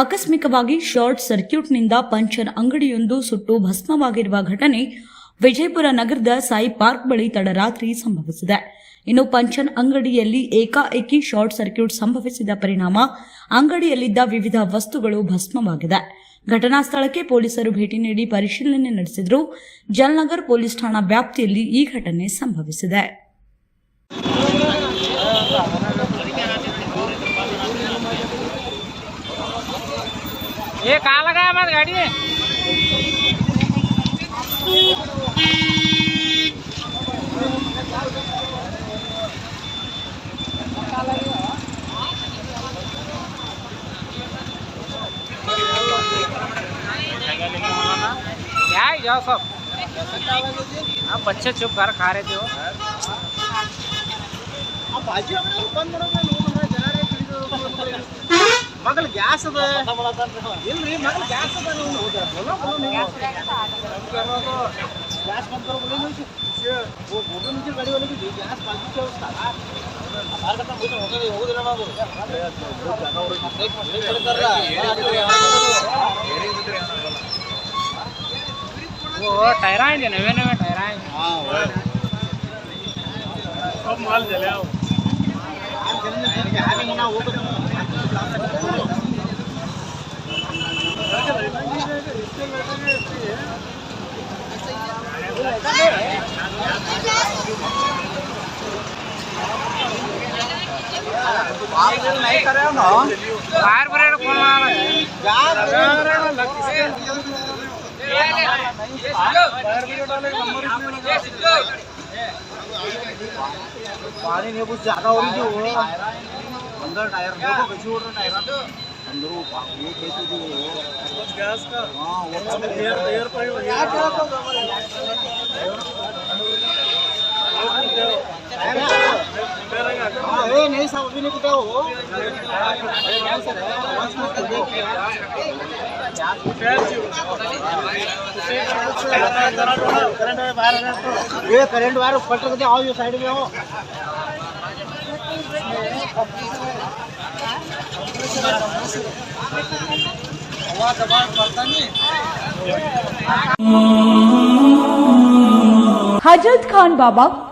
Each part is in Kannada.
ಆಕಸ್ಮಿಕವಾಗಿ ಶಾರ್ಟ್ ಸರ್ಕ್ಯೂಟ್ನಿಂದ ಪಂಚರ್ ಅಂಗಡಿಯೊಂದು ಸುಟ್ಟು ಭಸ್ಮವಾಗಿರುವ ಘಟನೆ ವಿಜಯಪುರ ನಗರದ ಸಾಯಿ ಪಾರ್ಕ್ ಬಳಿ ತಡರಾತ್ರಿ ಸಂಭವಿಸಿದೆ. ಇನ್ನು ಪಂಚನ್ ಅಂಗಡಿಯಲ್ಲಿ ಏಕಾಏಕಿ ಶಾರ್ಟ್ ಸರ್ಕ್ಯೂಟ್ ಸಂಭವಿಸಿದ ಪರಿಣಾಮ ಅಂಗಡಿಯಲ್ಲಿದ್ದ ವಿವಿಧ ವಸ್ತುಗಳು ಭಸ್ಮವಾಗಿದೆ. ಘಟನಾ ಸ್ಥಳಕ್ಕೆ ಪೊಲೀಸರು ಭೇಟಿ ನೀಡಿ ಪರಿಶೀಲನೆ ನಡೆಸಿದ್ರು. ಜಲ್ನಗರ್ ಪೊಲೀಸ್ ಠಾಣಾ ವ್ಯಾಪ್ತಿಯಲ್ಲಿ ಈ ಘಟನೆ ಸಂಭವಿಸಿದೆ. ये कहाँ लगा है हमारी गाड़ी में? जाओ सब। आप बच्चे चुप घर खा रहे थे हो। आप भाजी बंद करो ಮಗಲ್ ಗ್ಯಾಸ್ ಅದ. ಇಲ್ರಿ ಮಗಲ್ ಗ್ಯಾಸ್ ಅದ ಗ್ಯಾಸ್ ಬಂದ್ ಹೋಗಿ ಮುಂಚೆ ಗ್ಯಾಸ್ ಓ ಟೈರಾ ಇದೆ ನವೇ ನವೇ ಟೈರಾ ಇದೆ. ಮಾಲ್ ಜಲ ಹೋಗ್ಬೇಕು. पानी नहीं कुछ ज़्यादा हो रही थी अंदर टायर देखो कैसे उड़ रहा टायर अंदर वो ये कैसे वो गैस का हाँ वो एयर एयर पर ए नहीं सब अभी नहीं कुटा हो ये करंट वायर फट के आओ ये साइड में आओ हवा दबाव पड़ता नहीं ಹಜರತ್ ಖಾನ್ ಬಾಬಾ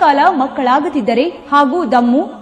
ಕಾಲ ಮಕ್ಕಳಾಗದಿದ್ದರೆ ಹಾಗೂ ದಮ್ಮು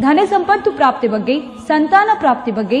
ಧನ ಸಂಪತ್ತು ಪ್ರಾಪ್ತಿ ಬಗ್ಗೆ ಸಂತಾನ ಪ್ರಾಪ್ತಿ ಬಗ್ಗೆ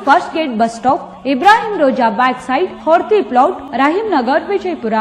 first gate bus stop Ibrahim Roza back side Horti plot Rahim Nagar Vijayapura